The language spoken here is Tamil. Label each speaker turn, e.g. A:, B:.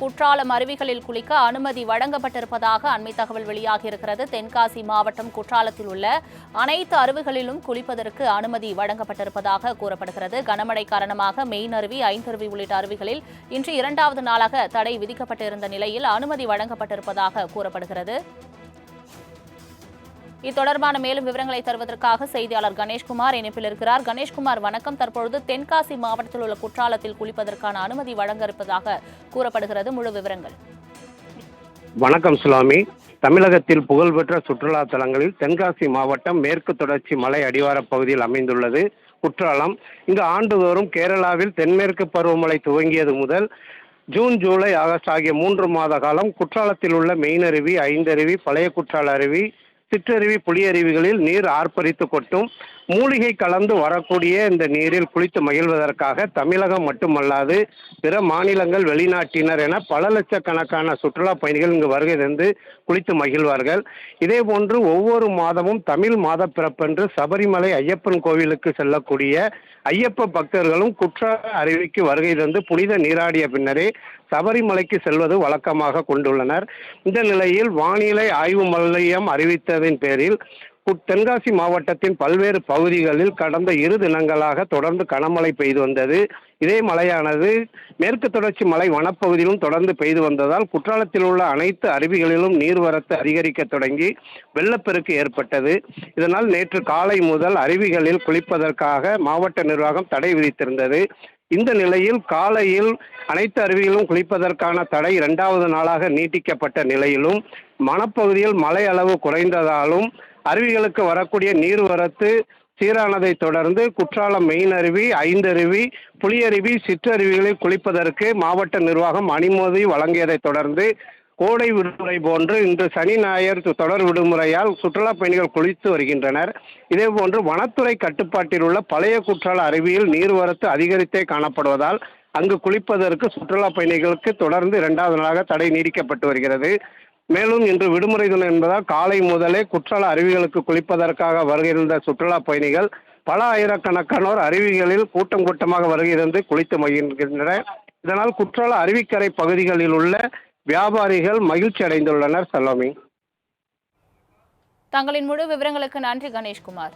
A: குற்றாலம் அருவிகளில் குளிக்க அனுமதி வழங்கப்பட்டிருப்பதாக அண்மை தகவல் வெளியாகியிருக்கிறது. தென்காசி மாவட்டம் குற்றாலத்தில் உள்ள அனைத்து அருவிகளிலும் குளிப்பதற்கு அனுமதி வழங்கப்பட்டிருப்பதாக கூறப்படுகிறது. கனமழை காரணமாக மெயின் அருவி ஐந்தருவி உள்ளிட்ட அருவிகளில் இன்று இரண்டாவது நாளாக தடை விதிக்கப்பட்டிருந்த நிலையில் அனுமதி வழங்கப்பட்டிருப்பதாக கூறப்படுகிறது. இத்தொடர்பான மேலும் விவரங்களை தருவதற்காக செய்தியாளர் கணேஷ்குமார் இணைப்பில் இருக்கிறார். கணேஷ்குமார் வணக்கம். தற்பொழுது தென்காசி மாவட்டத்தில் உள்ள குற்றாலத்தில் குளிப்பதற்கான அனுமதி வழங்க இருப்பதாக கூறப்படுகிறது. முழு விவரங்கள்.
B: வணக்கம் சுலாமி தமிழகத்தில் புகழ்பெற்ற சுற்றுலா தலங்களில் தென்காசி மாவட்டம் மேற்கு தொடர்ச்சி மலை அடிவாரப் பகுதியில் அமைந்துள்ளது. குற்றாலம் இங்கு ஆண்டுதோறும் கேரளாவில் தென்மேற்கு பருவமழை துவங்கியது முதல் ஜூன் ஜூலை ஆகஸ்ட் ஆகிய மூன்று மாத காலம் குற்றாலத்தில் உள்ள மெயினருவி ஐந்தருவி பழைய குற்றால அருவி சிற்றருவி புளியருவிகளில் நீர் ஆர்ப்பரித்து கொட்டும் மூலிகை கலந்து வரக்கூடிய இந்த நீரில் குளித்து மகிழ்வதற்காக தமிழகம் மட்டுமல்லாது பிற மாநிலங்கள் வெளிநாட்டினர் என பல லட்சக்கணக்கான சுற்றுலா பயணிகள் இங்கு வருகை தந்து குளித்து மகிழ்வார்கள். இதே போன்று ஒவ்வொரு மாதமும் தமிழ் மாத பிறப்பென்று சபரிமலை ஐயப்பன் கோவிலுக்கு செல்லக்கூடிய ஐயப்ப பக்தர்களும் குற்ற அருவிக்கு வருகை தந்து புனித நீராடிய பின்னரே சபரிமலைக்கு செல்வது வழக்கமாக கொண்டுள்ளனர். இந்த நிலையில் வானிலை ஆய்வு மையம் அறிவித்ததின் பேரில் தென்காசி மாவட்டத்தின் பல்வேறு பகுதிகளில் கடந்த இரு தினங்களாக தொடர்ந்து கனமழை பெய்து வந்தது. இதே மழையானது மேற்கு தொடர்ச்சி மலை வனப்பகுதியிலும் தொடர்ந்து பெய்து வந்ததால் குற்றாலத்தில் உள்ள அனைத்து அருவிகளிலும் நீர்வரத்து அதிகரிக்க தொடங்கி வெள்ளப்பெருக்கு ஏற்பட்டது. இதனால் நேற்று காலை முதல் அருவிகளில் குளிப்பதற்காக மாவட்ட நிர்வாகம் தடை விதித்திருந்தது. இந்த நிலையில் காலையில் அனைத்து அருவிகளும் குளிப்பதற்கான தடை இரண்டாவது நாளாக நீட்டிக்கப்பட்ட நிலையிலும் மணப்பகுதியில் மழை அளவு குறைந்ததாலும் அருவிகளுக்கு வரக்கூடிய நீர்வரத்து சீரானதை தொடர்ந்து குற்றாலம் மெயின் அருவி ஐந்தருவி புளியருவி சிற்றருவிகளில் குளிப்பதற்கு மாவட்ட நிர்வாகம் அனுமதி வழங்கியதைத் தொடர்ந்து கோடை விடுமுறை போன்று இன்று சனி ஞாயிறு தொடர் விடுமுறையால் சுற்றுலா பயணிகள் குளித்து வருகின்றனர். இதேபோன்று வனத்துறை கட்டுப்பாட்டில் உள்ள பழைய குற்றால அருவியில் நீர்வரத்து அதிகரித்தே காணப்படுவதால் அங்கு குளிப்பதற்கு சுற்றுலா பயணிகளுக்கு தொடர்ந்து இரண்டாவது நாளாக தடை நீடிக்கப்பட்டு வருகிறது. மேலும் இன்று விடுமுறை தினம் என்பதால் காலை முதலே குற்றால அருவிகளுக்கு குளிப்பதற்காக வருகின்ற சுற்றுலா பயணிகள் பல ஆயிரக்கணக்கானோர் அருவிகளில் கூட்டம் கூட்டமாக வருகை குளித்து மகிழ்கின்றனர். இதனால் குற்றால அருவிக்கரை பகுதிகளில் உள்ள வியாபாரிகள் மகிழ்ச்சி அடைந்துள்ளனர். சலோமி.
A: தங்களின் முழு விவரங்களுக்கு நன்றி கணேஷ்குமார்.